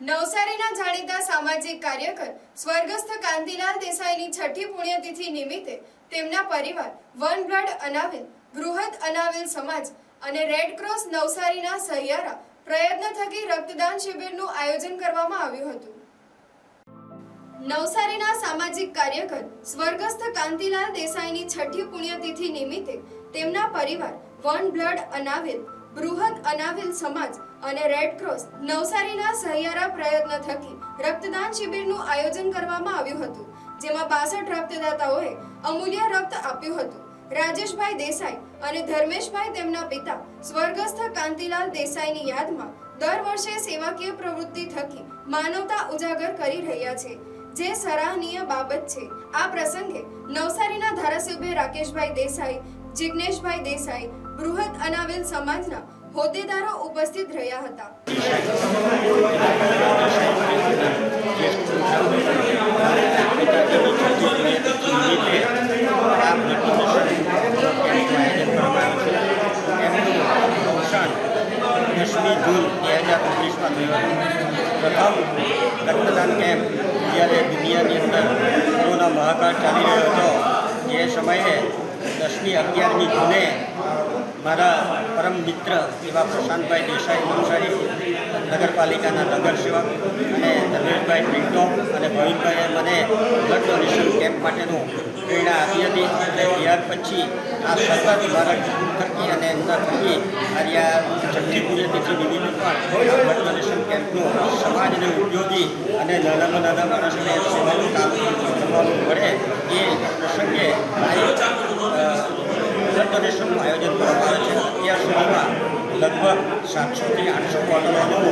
નવસારીના જાણીતા સામાજિક કાર્યકર સ્વર્ગસ્થ કાંતિલાલ દેસાઈની છઠ્ઠી પુણ્યતિથિ નિમિત્તે તેમના પરિવાર વન બ્લડ અનાવિલ, બૃહદ અનાવિલ સમાજ અને રેડ ક્રોસ નવસારીના સહિયારા પ્રયત્ન થકી રક્તદાન શિબિરનું આયોજન કરવામાં આવ્યું હતું. નવસારીના સામાજિક કાર્યકર સ્વર્ગસ્થ કાંતિલાલ દેસાઈની છઠ્ઠી પુણ્યતિથિ નિમિત્તે તેમના પરિવાર વન બ્લડ અનાવિલ બૃહદ અનાવિલ સમાજ અને રેડ ક્રોસ નવસારીના સહિયારા પ્રયત્ન થકી રક્તદાન શિબિરનું આયોજન કરવામાં આવ્યું હતું, જેમાં બાસઠ રક્તદાતાઓએ અમૂલ્ય રક્ત આપ્યું હતું. રાજેશભાઈ દેસાઈ અને ધર્મેશભાઈ તેમના પિતા સ્વર્ગસ્થ કાંતિલાલ દેસાઈની યાદમાં દર વર્ષે સેવાકીય પ્રવૃત્તિ થકી માનવતા ઉજાગર કરી રહ્યા છે. જે સરાહનીય બાબત છે. આ પ્રસંગે નવસારીના ધારાસભ્ય રાકેશભાઈ દેસાઈ જિગ્નેશભાઈ દેસાઈ બૃહદ અનાવેલ સમાજના હોદ્દેદારો ઉપસ્થિત રહ્યા હતા. દસમી જૂન બે દુનિયાની અંદર કોરોના મહાકાળ ચાલી રહ્યો હતો એ સમયે દસમી અગિયારમી જૂને મારા પરમ મિત્ર એવા પ્રશાંતભાઈ દેસાઈ નવસારી નગરપાલિકાના નગર સેવક અને ધર્મેશભાઈ પિન્ટો અને ભવિનભાઈએ મને બ્લડ ડોનેશન કેમ્પ માટેનું પ્રેરણા આપી હતી. અને ત્યાર પછી આ સતત મારા કુટુંબ થકી અને એમના થકી મારી આ છઠ્ઠી પુણ્યતિથિ નિમિત્તે પણ બ્લડ ડોનેશન કેમ્પનું સમાજને ઉપયોગી અને નાનામાં નાના માણસને સેવાનું કામ કરવાનું મળે એ પ્રસંગે આ ડોનેશનનું આયોજન કરવામાં આવે છે. અત્યાર સુધીમાં લગભગ સાતસોથી આઠસો બોટલોનું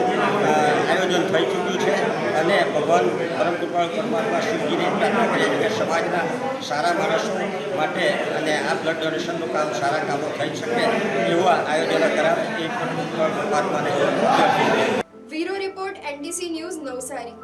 આયોજન થઈ ચૂક્યું છે અને ભગવાન પરમ કૃપાળ પરમાત્મા શિવજીને પ્રાર્થના કરીએ કે સમાજના સારા માણસો માટે અને આ બ્લડ ડોનેશનનું કામ સારા કામો થઈ શકે એવા આયોજનો કરાવે એ પરમ પરમાત્માને bureau report NDC news Navsari.